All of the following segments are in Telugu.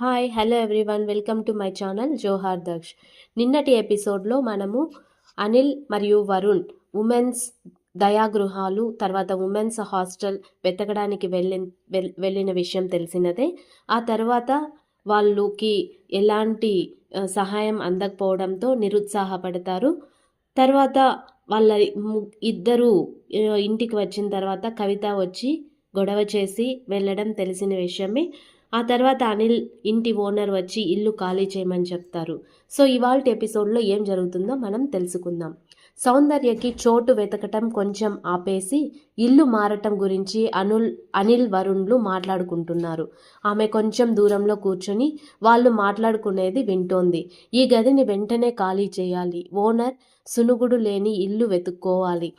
Hi hello everyone welcome to my channel Johar Daksh నిన్నటి ఎపిసోడ్లో మనము అనిల్ మరియు వరుణ్ ఉమెన్స్ దయాగృహాలు తర్వాత ఉమెన్స్ హాస్టల్ వెతకడానికి వెళ్ళి వెళ్ళిన విషయం తెలిసినదే. ఆ తర్వాత వాళ్ళకి ఎలాంటి సహాయం అందకపోవడంతో నిరుత్సాహపడతారు. తర్వాత వాళ్ళ ఇద్దరు ఇంటికి వచ్చిన తర్వాత కవిత వచ్చి గొడవ చేసి వెళ్ళడం తెలిసిన విషయమే. ఆ తర్వాత అనిల్ ఇంటి ఓనర్ వచ్చి ఇల్లు ఖాళీ చేయమని చెప్తారు. సో ఇవాళ ఎపిసోడ్లో ఏం జరుగుతుందో మనం తెలుసుకుందాం. సౌందర్యకి చోటు వెతకటం కొంచెం ఆపేసి ఇల్లు మారటం గురించి అనుల్ అనిల్ వరుణ్లు మాట్లాడుకుంటున్నారు. ఆమె కొంచెం దూరంలో కూర్చొని వాళ్ళు మాట్లాడుకునేది వింటోంది. ఈ గదిని వెంటనే ఖాళీ చేయాలి. ఓనర్ సునుగుడు లేని ఇల్లు వెతుక్కోవాలి.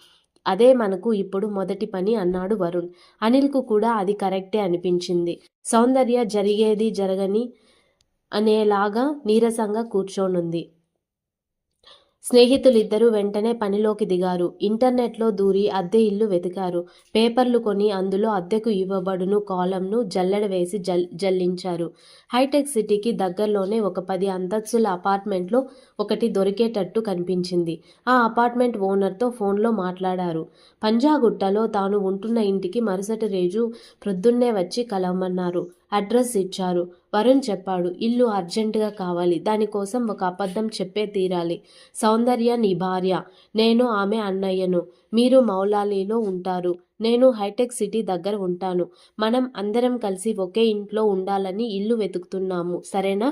అదే మనకు ఇప్పుడు మొదటి పని అన్నాడు వరుణ్. అనిల్కు కూడా అది కరెక్టే అనిపించింది. సౌందర్య జరిగేది జరగని అనేలాగా నీరసంగా కూర్చోనుంది. స్నేహితులిద్దరూ వెంటనే పనిలోకి దిగారు. ఇంటర్నెట్లో దూరి అద్దె ఇల్లు వెతికారు. పేపర్లు కొని అందులో అద్దెకు ఇవ్వబడును కాలంను జల్లెడ వేసి జల్ జల్లించారు. హైటెక్ సిటీకి దగ్గరలోనే ఒక పది అంతస్తుల అపార్ట్మెంట్లో ఒకటి దొరికేటట్టు కనిపించింది. ఆ అపార్ట్మెంట్ ఓనర్తో ఫోన్లో మాట్లాడారు. పంజాగుట్టలో తాను ఉంటున్న ఇంటికి మరుసటి రోజు ప్రొద్దున్నే వచ్చి కలవమన్నారు. అడ్రస్ ఇచ్చారు. వరుణ్ చెప్పాడు ఇల్లు అర్జెంటుగా కావాలి. దానికోసం ఒక అబద్ధం చెప్పే తీరాలి. సౌందర్య నీ భార్య. నేను ఆమె అన్నయ్యను. మీరు మౌలాలీలో ఉంటారు. నేను హైటెక్ సిటీ దగ్గర ఉంటాను. మనం అందరం కలిసి ఒకే ఇంట్లో ఉండాలని ఇల్లు వెతుకుతున్నాము. సరేనా?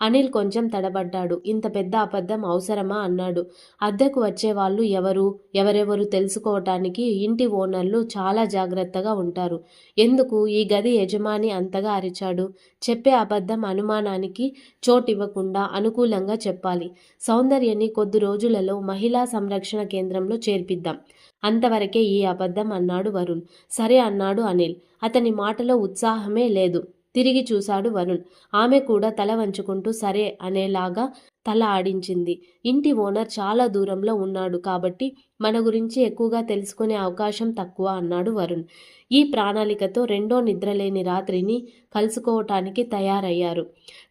అనిల్ కొంచెం తడబడ్డాడు. ఇంత పెద్ద అబద్ధం అవసరమా? అన్నాడు. అద్దెకు వచ్చేవాళ్ళు ఎవరు? ఎవరెవరు తెలుసుకోవటానికి ఇంటి ఓనర్లు చాలా జాగ్రత్తగా ఉంటారు. ఎందుకు? ఈ గది యజమాని అంతగా అరిచాడు. చెప్పే అబద్ధం అనుమానానికి చోటివ్వకుండా అనుకూలంగా చెప్పాలి. సౌందర్యని కొద్ది రోజులలో మహిళా సంరక్షణ కేంద్రంలో చేర్పిద్దాం. అంతవరకే ఈ అబద్ధం అన్నాడు వరుణ్. సరే అన్నాడు అనిల్. అతని మాటలో ఉత్సాహమే లేదు. తిరిగి చూశాడు వరుణ్. ఆమె కూడా తల వంచుకుంటూ సరే అనేలాగా తల ఆడించింది. ఇంటి ఓనర్ చాలా దూరంలో ఉన్నాడు కాబట్టి మన గురించి ఎక్కువగా తెలుసుకునే అవకాశం తక్కువ అన్నాడు వరుణ్. ఈ ప్రణాళికతో రెండో నిద్రలేని రాత్రిని కలుసుకోవటానికి తయారయ్యారు.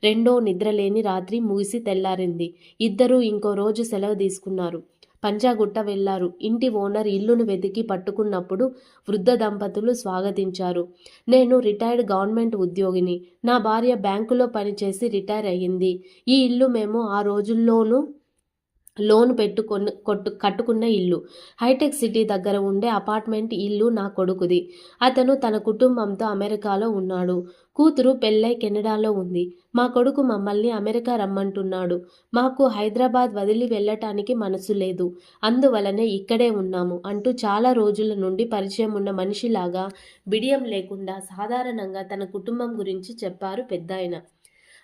రెండో నిద్రలేని రాత్రి ముగిసి తెల్లారింది. ఇద్దరూ ఇంకో రోజు సెలవు తీసుకున్నారు. పంజాగుట్ట వెళ్ళారు. ఇంటి ఓనర్ ఇల్లును వెతికి పట్టుకున్నప్పుడు వృద్ధ దంపతులు స్వాగతించారు. నేను రిటైర్డ్ గవర్నమెంట్ ఉద్యోగిని. నా భార్య బ్యాంకులో పనిచేసి రిటైర్ అయ్యింది. ఈ ఇల్లు మేము ఆ రోజుల్లోనూ లోన్ పెట్టుకొని కొట్టు కట్టుకున్న ఇల్లు. హైటెక్ సిటీ దగ్గర ఉండే అపార్ట్మెంట్ ఇల్లు నా కొడుకుది. అతను తన కుటుంబంతో అమెరికాలో ఉన్నాడు. కూతురు పెళ్ళై కెనడాలో ఉంది. మా కొడుకు మమ్మల్ని అమెరికా రమ్మంటున్నాడు. మాకు హైదరాబాద్ వదిలి వెళ్ళటానికి మనసు లేదు. అందువలనే ఇక్కడే ఉన్నాము అంటూ చాలా రోజుల నుండి పరిచయం ఉన్న మనిషిలాగా బిడియం లేకుండా సాధారణంగా తన కుటుంబం గురించి చెప్పారు పెద్దాయన.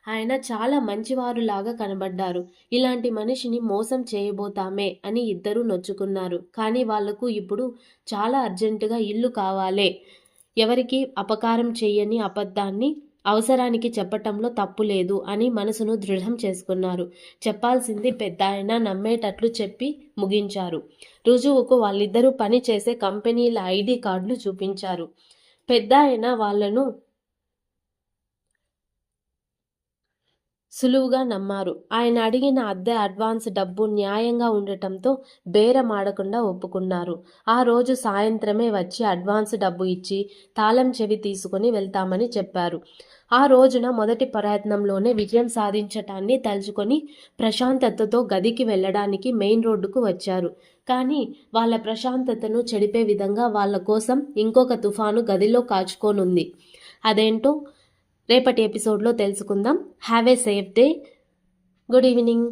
ఆయన చాలా మంచివారులాగా కనబడ్డారు. ఇలాంటి మనిషిని మోసం చేయబోతామే అని ఇద్దరూ నొచ్చుకున్నారు. కానీ వాళ్ళకు ఇప్పుడు చాలా అర్జెంటుగా ఇల్లు కావాలే. ఎవరికి అపకారం చెయ్యని అబద్ధాన్ని అవసరానికి చెప్పటంలో తప్పు లేదు అని మనసును దృఢం చేసుకున్నారు. చెప్పాల్సింది పెద్ద ఆయన నమ్మేటట్లు చెప్పి ముగించారు. రుజువుకు వాళ్ళిద్దరూ పని చేసే కంపెనీల ఐడి కార్డులు చూపించారు. పెద్ద ఆయన వాళ్ళను సులువుగా నమ్మారు. ఆయన అడిగిన అద్దె అడ్వాన్స్ డబ్బు న్యాయంగా ఉండటంతో బేరం ఆడకుండా ఒప్పుకున్నారు. ఆ రోజు సాయంత్రమే వచ్చి అడ్వాన్స్ డబ్బు ఇచ్చి తాళం చెవి తీసుకుని వెళ్తామని చెప్పారు. ఆ రోజున మొదటి ప్రయత్నంలోనే విజయం సాధించటాన్ని తలుచుకొని ప్రశాంతతతో గదికి వెళ్ళడానికి మెయిన్ రోడ్డుకు వచ్చారు. కానీ వాళ్ళ ప్రశాంతతను చెడిపే విధంగా వాళ్ళ కోసం ఇంకొక తుఫాను గదిలో కాచుకోనుంది. అదేంటో రేపటి ఎపిసోడ్లో తెలుసుకుందాం. Have a safe day good evening